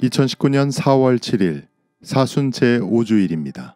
2019년 4월 7일 사순 제5주일입니다.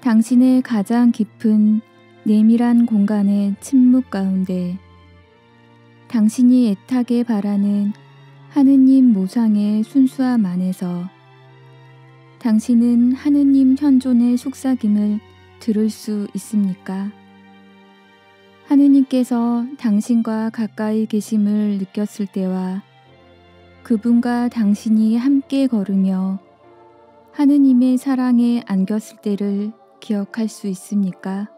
당신의 가장 깊은 내밀한 공간의 침묵 가운데 당신이 애타게 바라는 하느님 모상의 순수함 안에서 당신은 하느님 현존의 속삭임을 들을 수 있습니까? 하느님께서 당신과 가까이 계심을 느꼈을 때와 그분과 당신이 함께 걸으며 하느님의 사랑에 안겼을 때를 기억할 수 있습니까?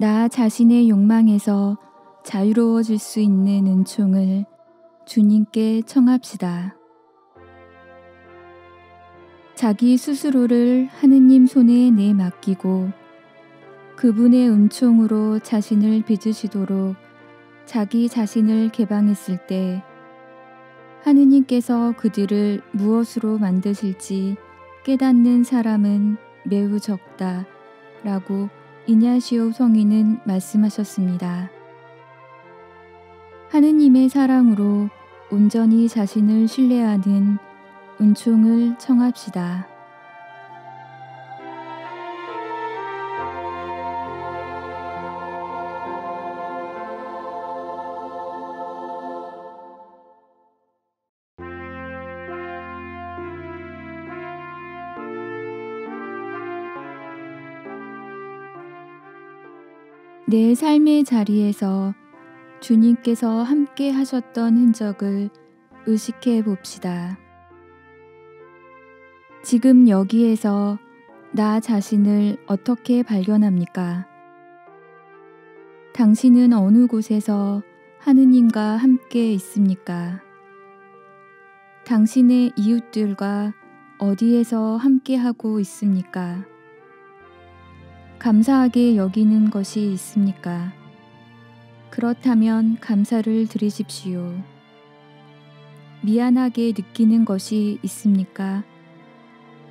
나 자신의 욕망에서 자유로워질 수 있는 은총을 주님께 청합시다. 자기 스스로를 하느님 손에 내맡기고 그분의 은총으로 자신을 빚으시도록 자기 자신을 개방했을 때 하느님께서 그들을 무엇으로 만드실지 깨닫는 사람은 매우 적다 라고 이냐시오 성인은 말씀하셨습니다. 하느님의 사랑으로 온전히 자신을 신뢰하는 은총을 청합시다. 내 삶의 자리에서 주님께서 함께 하셨던 흔적을 의식해 봅시다. 지금 여기에서 나 자신을 어떻게 발견합니까? 당신은 어느 곳에서 하느님과 함께 있습니까? 당신의 이웃들과 어디에서 함께 하고 있습니까? 감사하게 여기는 것이 있습니까? 그렇다면 감사를 드리십시오. 미안하게 느끼는 것이 있습니까?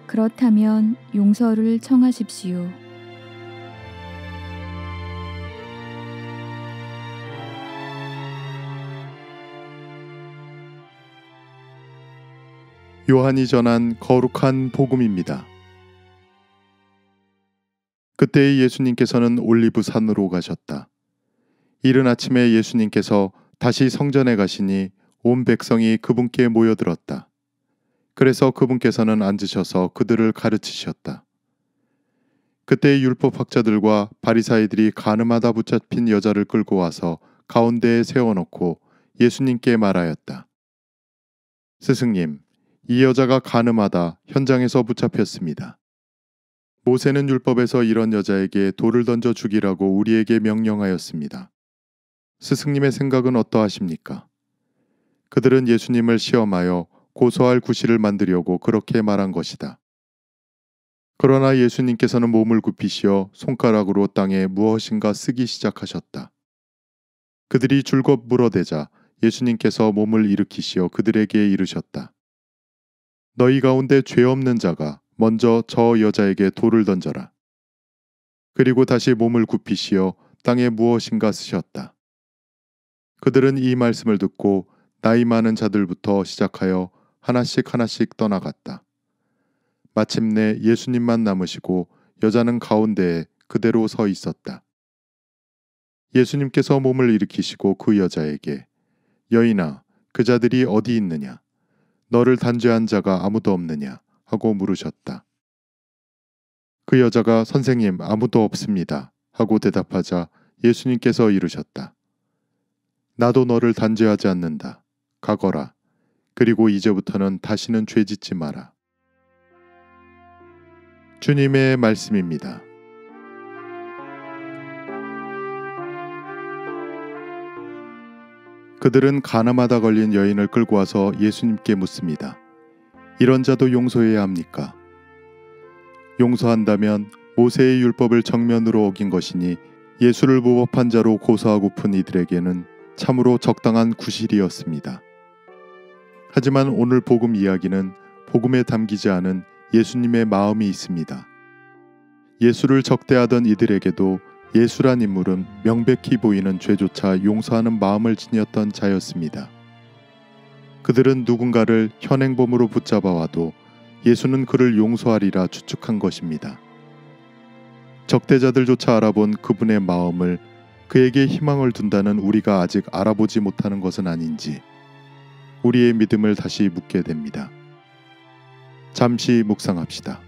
그렇다면 용서를 청하십시오. 요한이 전한 거룩한 복음입니다. 그때 예수님께서는 올리브 산으로 가셨다. 이른 아침에 예수님께서 다시 성전에 가시니 온 백성이 그분께 모여들었다. 그래서 그분께서는 앉으셔서 그들을 가르치셨다. 그때 율법학자들과 바리사이들이 가늠하다 붙잡힌 여자를 끌고 와서 가운데에 세워놓고 예수님께 말하였다. 스승님, 이 여자가 가늠하다 현장에서 붙잡혔습니다. 모세는 율법에서 이런 여자에게 돌을 던져 죽이라고 우리에게 명령하였습니다. 스승님의 생각은 어떠하십니까? 그들은 예수님을 시험하여 고소할 구실을 만들려고 그렇게 말한 것이다. 그러나 예수님께서는 몸을 굽히시어 손가락으로 땅에 무엇인가 쓰기 시작하셨다. 그들이 줄곧 물어대자 예수님께서 몸을 일으키시어 그들에게 이르셨다. 너희 가운데 죄 없는 자가 먼저 저 여자에게 돌을 던져라. 그리고 다시 몸을 굽히시어 땅에 무엇인가 쓰셨다. 그들은 이 말씀을 듣고 나이 많은 자들부터 시작하여 하나씩 하나씩 떠나갔다. 마침내 예수님만 남으시고 여자는 가운데에 그대로 서 있었다. 예수님께서 몸을 일으키시고 그 여자에게 여인아 그 자들이 어디 있느냐 너를 단죄한 자가 아무도 없느냐 하고 물으셨다. 그 여자가 선생님 아무도 없습니다 하고 대답하자 예수님께서 이르셨다. 나도 너를 단죄하지 않는다. 가거라. 그리고 이제부터는 다시는 죄 짓지 마라. 주님의 말씀입니다. 그들은 가늠하다 걸린 여인을 끌고 와서 예수님께 묻습니다. 이런 자도 용서해야 합니까? 용서한다면 모세의 율법을 정면으로 어긴 것이니 예수를 무법한 자로 고소하고픈 이들에게는 참으로 적당한 구실이었습니다. 하지만 오늘 복음 이야기는 복음에 담기지 않은 예수님의 마음이 있습니다. 예수를 적대하던 이들에게도 예수란 인물은 명백히 보이는 죄조차 용서하는 마음을 지녔던 자였습니다. 그들은 누군가를 현행범으로 붙잡아와도 예수는 그를 용서하리라 추측한 것입니다. 적대자들조차 알아본 그분의 마음을 그에게 희망을 둔다는 우리가 아직 알아보지 못하는 것은 아닌지 우리의 믿음을 다시 묻게 됩니다. 잠시 묵상합시다.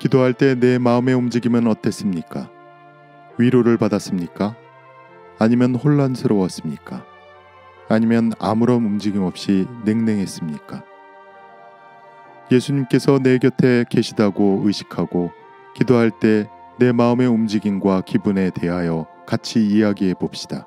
기도할 때 내 마음의 움직임은 어땠습니까? 위로를 받았습니까? 아니면 혼란스러웠습니까? 아니면 아무런 움직임 없이 냉랭했습니까? 예수님께서 내 곁에 계시다고 의식하고 기도할 때 내 마음의 움직임과 기분에 대하여 같이 이야기해 봅시다.